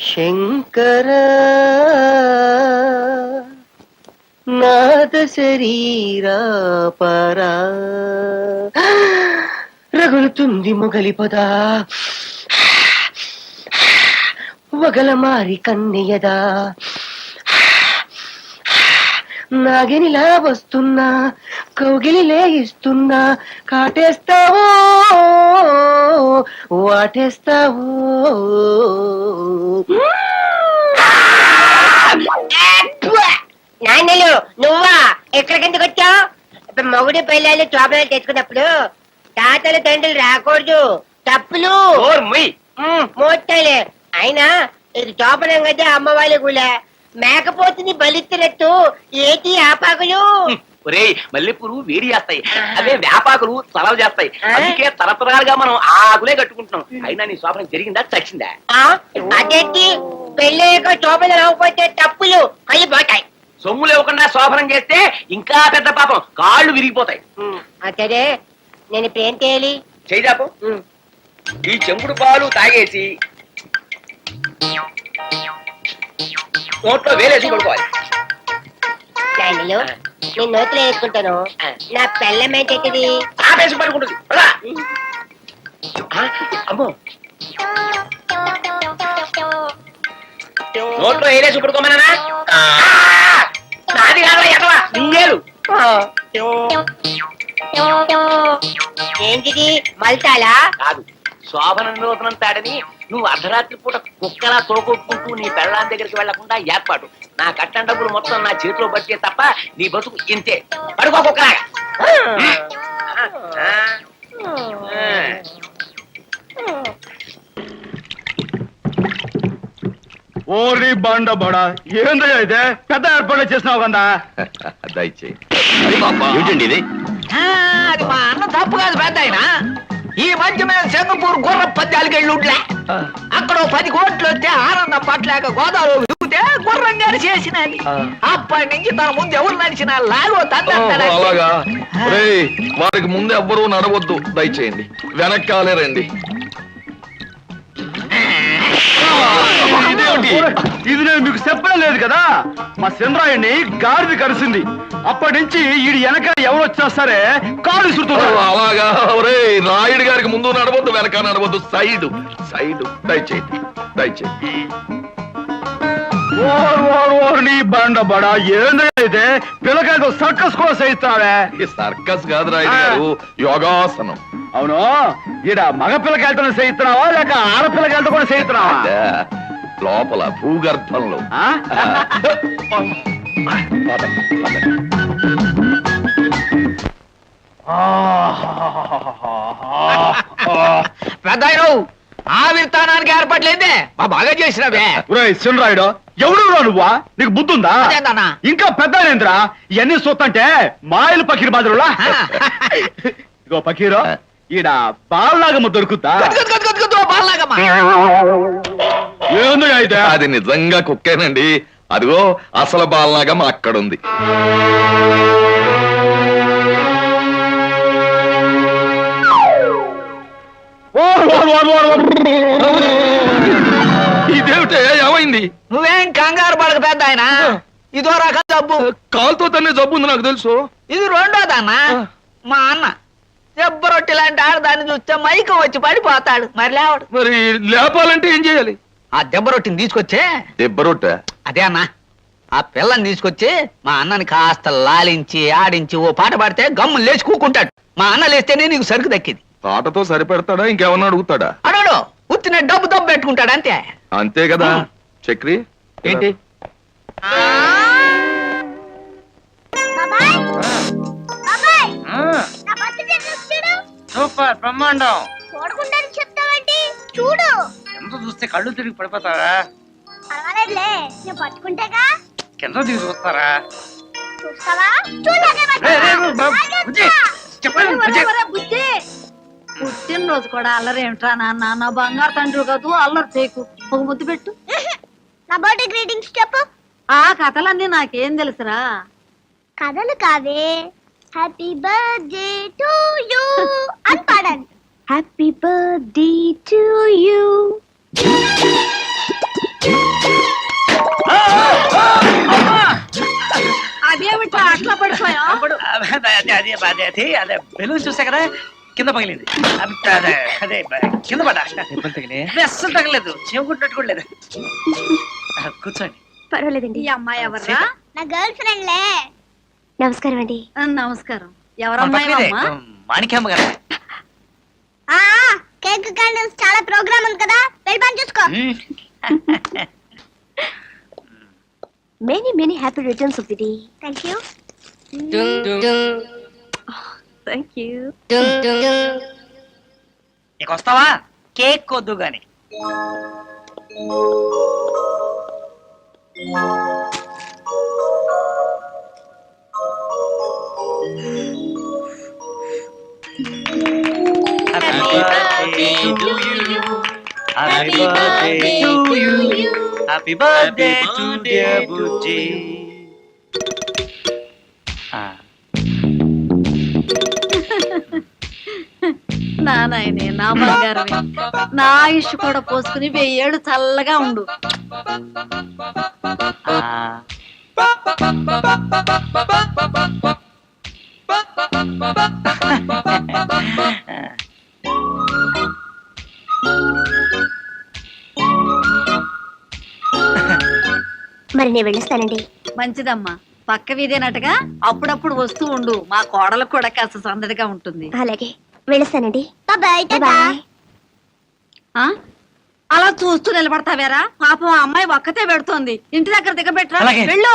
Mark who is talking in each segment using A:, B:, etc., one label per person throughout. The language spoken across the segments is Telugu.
A: శంకర నాద శరీరా పరా. రగులుతుంది మొగలి పద. వగల మారి కన్నెయదా నాగినిలా వస్తున్నా కౌగిలిలే ఇస్తున్నా కాటేస్తావో వాటేస్తావో.
B: నాన్నలు నువ్వా? ఎక్కడికెందుకు వచ్చావు? మొగుడు పిల్లలు చోపలు తెచ్చుకున్నప్పుడు తాతలు తండ్రులు రాకూడదు. తప్పులు. మూర్తాలే. అయినా ఇది చోపనం కదా అమ్మ వాళ్ళ కూడా మేకపోతుంది బలిస్తున్నట్టు ఏటి ఆపాకులు?
C: ఒరేయ్ మల్లెపూలు వేడి చేస్తాయి. అదే వ్యాపాకులు తలలు చేస్తాయి? అందుకే తరతరాలుగా మనం ఆ ఆకులే కట్టుకుంటున్నాం. అయినా నీ శోభనం జరిగిందా చచ్చిందా?
B: అదేంటి? పెళ్ళయ్యాక చోపలు రాకపోతే తప్పులు కళ్ళు పోతాయి.
C: సొమ్ము లేకుండా శోభనం చేస్తే ఇంకా పెద్ద పాపం. కాళ్ళు విరిగిపోతాయి.
B: అదే నేను ఇప్పుడు ఏం చేయాలి?
C: చేయిదాపు ఈ చెంపుడు పాలు తాగేసి నోట్లో వేలేసి పడుకోవాలి.
B: నాన్నలు నేను నోట్లో వేసుకుంటాను. నా పెళ్ళం ఏంటది
C: ఆపేసి పడుకుంటుంది. అమ్మో. నోట్లో వేలేసి పడుకోమన్నా నాది కాదా ఎదవా నీయేలు
B: ఏంటిది? మల్తాలా
C: కాదు. శోభన నిరోధనం తాడని నువ్వు అర్ధరాత్రి పూట కుక్కలా తోకొట్టుకుంటూ నీ పెళ్ళాం దగ్గరికి వెళ్ళకుండా ఏర్పాటు. నా కట్టం డబ్బులు మొత్తం నా చేతిలో పట్టే తప్ప నీ బతుకు ఇంతే. పడుకో కుక్కలాగా.
D: ఓరి బండ బడ. ఏందయ్యా ఇదే? పెద్ద ఏర్పాట్లు చేసినావు కదా
E: దయచేయి. ఏంటండి ఇది?
F: ఆ, అది మా అన్న తప్పు కాదు పెద్ద ఆయన. ఈ మధ్య మీద సింగపూర్ గుర్ర పద్యాలకి వెళ్ళి ఉంట్లే. అక్కడ ఓ పది కోట్లు వస్తే ఆనందం పట్టలేక గోదావరి దిగితే గుర్రం గారు చేసినది అప్పటి నుంచి తన ముందు ఎవరు నడిచినా లాగో తండ్రి
E: అలాగా? రేయ్ వారికి ముందు ఎవ్వరూ నడవద్దు. దయచేయండి. వెనక్కాలే రండి. ఇదేమిటి?
D: ఇది నేను మీకు చెప్పడం లేదు కదా? మా చంద్రాయణ్ణి గాడిది కరిసింది. అప్పటి నుంచి ఈడు వెనక ఎవరు వచ్చినా సరే కాలు
E: ఓ,
D: విసురుతున్నారు
E: అలాగా? రే రాయుడు గారికి ముందు నడవద్దు వెనక నడవద్దు. సైడ్ సైడ్ దయచేయండి దయచేయండి.
D: ఓరు ఓరు ఓరు నీ ఇదే పిల్లకాయకు సర్కస్ కూడా చేయిస్తావే?
E: ఈ సర్కస్ కాదు రాయుడు గారు యోగాసనం.
D: అవును. ఈడ మగ పిల్లకాయలతో చేయిస్తున్నావా లేక ఆడపిల్లకాయలతో కూడా చేయిస్తున్నావా?
E: అదే, లోపల భూగర్భంలో.
F: పెద్ద ఆవిర్తానానికి ఏర్పడలేదే మా బాగా చేసినవే.
D: చిన్నరాయుడు ఎవడు నువ్వా? నీకు బుద్ధుందా?
F: అదేందన్నా?
D: ఇంకా పెద్దనేంద్రా ఇవన్నీ చూస్తుంటే మాయలు పకీర్ బాదురులా ఇగో పకీరు ఈడ బాల్లాగమ్మ దొరుకుతా
F: బాల్లాగమ్మా.
D: ఏందో అయితే
E: అది నిజంగా కుక్కేనండి. అదిగో అసలు బాలనాగం అక్కడుంది. ఇదేమిటే ఏమైంది?
F: నువ్వేం కంగారు పడక పెద్ద ఆయన. ఇదో రకం జబ్బు.
E: కాలుతో తన్నే జబ్బు ఉంది నాకు తెలుసు.
F: ఇది రెండోదన్న మా అన్న దెబ్బ రొట్టె లాంటి ఆడదాన్ని చూస్తే మైకం వచ్చి పడిపోతాడు. మరి లేవడు.
E: మరి లేపాలంటే ఏం చేయాలి?
F: ఆ దెబ్బ రొట్టెని తీసుకొచ్చే?
E: దెబ్బరొట్ట
F: అదే అన్న. ఆ పిల్లని తీసుకొచ్చి మా అన్నని కాస్త లాలించి ఆడించి ఓ పాట పాడితే గమ్ము లేచి కూకుంటాడు. మా అన్న లేస్తేనే నీకు సరుకు దక్కింది.
E: పాటతో సరిపెడతాడా? ఇంకేమన్నా అడుగుతాడా?
F: అడగడు. ఉత్తిన డబ్బు దబ్బు పెట్టుకుంటాడు అంతే.
E: అంతే కదా? చక్రి.
F: ఏంటి?
G: బాబాయ్? బాబాయ్? నా బర్త్ డే డ్రెస్ చూడు.
A: సూపర్ బ్రహ్మాండం.
G: చూడకుండా చెప్తావేంటి? చూడు.
A: ఎంత చూస్తే కళ్ళు తిరిగి పడిపోతారా
G: పర్వాలేదులే నేను పట్టుకుంటేగా.
A: కింద దిగి చూస్తారా?
G: చూస్తావా? చూడలేదే
A: రే, రే, రే, బాబు, బుజ్జి, చెప్పండి, బుజ్జి.
G: బుద్ధి
H: పుట్టినరోజు కూడా అల్లరి ఏమిట్రా నాన్న? నా బంగారు తండ్రి కాదు అల్లరి చేయకు ఒక ముద్దు పెట్టు.
G: నా బర్త్డే గ్రీటింగ్స్ చెప్పు.
H: ఆ కథలన్నీ నాకేం తెలుసురా?
G: కథలు కావే. హ్యాపీ బర్త్డే టు యూ అని పాడండి. హ్యాపీ బర్త్డే టు యూ
I: అదే అదే అదే అదే బెలూన్ చూసా కదా కింద పగిలింది. అదే అదే కింద పడ్డా. అదే అస్సలు తగలేదు. చెవుకుంటున్నట్టు కూడా లేదు. కూర్చోండి.
G: పర్వాలేదండి.
H: ఈ అమ్మాయి ఎవర్రా?
G: నా గర్ల్ ఫ్రెండ్లే. నమస్కారం అండి.
H: నమస్కారం.
I: మన
H: ఎవరమ్మాయి
I: పక్కనే
H: అమ్మా?
I: మాణిక్యమ్మ గారు.
G: ఆ కేక్ క్యాండిల్స్ చాలా ప్రోగ్రామ్ ఉంది కదా. వెళ్ళి పని చూసుకో. Many many happy returns of the day thank you thank you
I: ఇక వస్తావా కేక్ కొద్దు గాని Happy birthday to you. Happy birthday to you. Happy birthday to dear Bujji.
H: నాయనే నా బంగారమే. నా ఆయుష్ కూడా పోసుకుని వెయ్యేళ్ళు చల్లగా ఉండు.
G: మరి నేను వెళ్ళొస్తానండి.
H: మంచిదమ్మా. పక్క వీధేనట్టుగా అప్పుడప్పుడు వస్తూ ఉండు. మా కోడలకు కూడా కాస్త సందడిగా ఉంటుంది.
G: అలాగే. వెళ్ళొస్తానండి.
H: ఆ? అలా చూస్తూ నిలబడతావేరా? పాపం ఆ అమ్మాయి ఒక్కతే పెడుతోంది. ఇంటి దగ్గర దిగబెట్టరా.
I: అలాగే.
H: వెళ్ళు.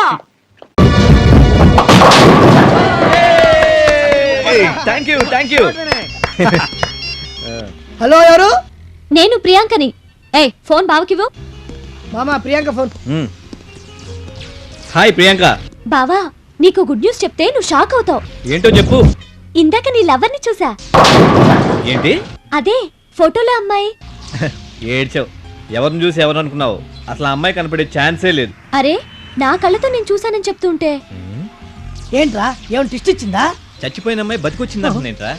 J: Thank you thank you
K: hello ఎవరు?
G: నేను ప్రియాంకని. ఏ ఫోన్ బావకివ్వు.
K: మామా ప్రియాంక ఫోన్.
J: హాయ్ ప్రియాంక.
G: బావా నీకు గుడ్ న్యూస్ చెప్తే నువ్వు షాక్ అవుతావు.
J: ఏంటో చెప్పు.
G: ఇందాక నీ లవర్ని చూసా.
J: ఏంటి?
G: అదే ఫోటోలో అమ్మాయి.
J: ఏడ్చావు. ఎవరిని చూసి ఎవరు అనుకున్నావు? అసలు ఆ అమ్మాయి కనపడే ఛాన్సే లేదు.
G: అరే నా కళ్ళతో నేను చూసానని చెప్తుంటే.
K: ఏంట్రా ఏమైనా టిస్ట్ ఇచ్చిందా?
J: చచ్చిపోయిన అమ్మాయి బతికొచ్చింది అనుకునేంట్రా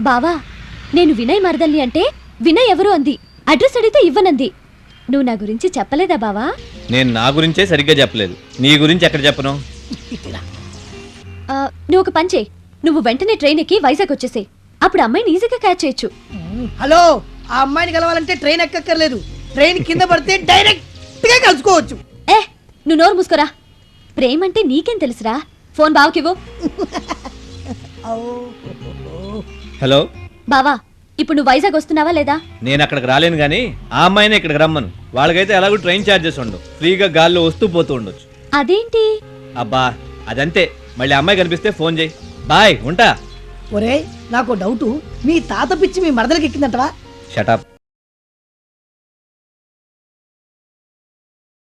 G: బావా నేను వినయ్ మరదల్ని అంటే వినయ్ ఎవరు అంది. అడ్రస్ అడిగితే ఇవ్వనంది. నువ్వు నా గురించి చెప్పలేదా బావా?
J: నేను నా గురించే సరిగ్గా చెప్పలేదు. నీ గురించి ఎక్కడ చెప్పను?
G: నువ్వు ఒక పని చేయి. నువ్వు వెంటనే ట్రైన్ ఎక్కి వైజాగ్ వచ్చేసేయ్. అప్పుడు అమ్మాయిని ఈజీగా క్యాచ్ చేయొచ్చు.
K: హలో ఆ అమ్మాయిని కలవాలంటే ట్రైన్ ఎక్కక్కర్లేదు. ట్రైన్ కింద పడితే డైరెక్ట్గా కలుసుకోవచ్చు.
G: ఏ నువ్వు నోరు మూసుకోరా. ప్రేమంటే నీకేం తెలుసురా? ఫోన్ బావకివ్వు
J: హలో.
G: బావా ఇప్పుడు నువ్వు వైజాగ్ వస్తున్నావా లేదా?
J: నేను అక్కడికి రాలేను కానీ ఆ అమ్మాయిని ఇక్కడికి రమ్మను. వాళ్ళకైతే ఎలాగో ట్రైన్ ఛార్జెస్ ఉండవు. ఫ్రీగా గాల్లో వస్తూ పోతూ ఉండొచ్చు.
G: అదేంటి?
J: అబ్బా అదంతే. మళ్ళీ అమ్మాయి కనిపిస్తే ఫోన్ చేయి. బాయ్ ఉంటా?
K: ఒరే నాకు డౌట్. మీ తాత పిచ్చి మీ మరదలకి ఎక్కిందంటవా?
J: షటప్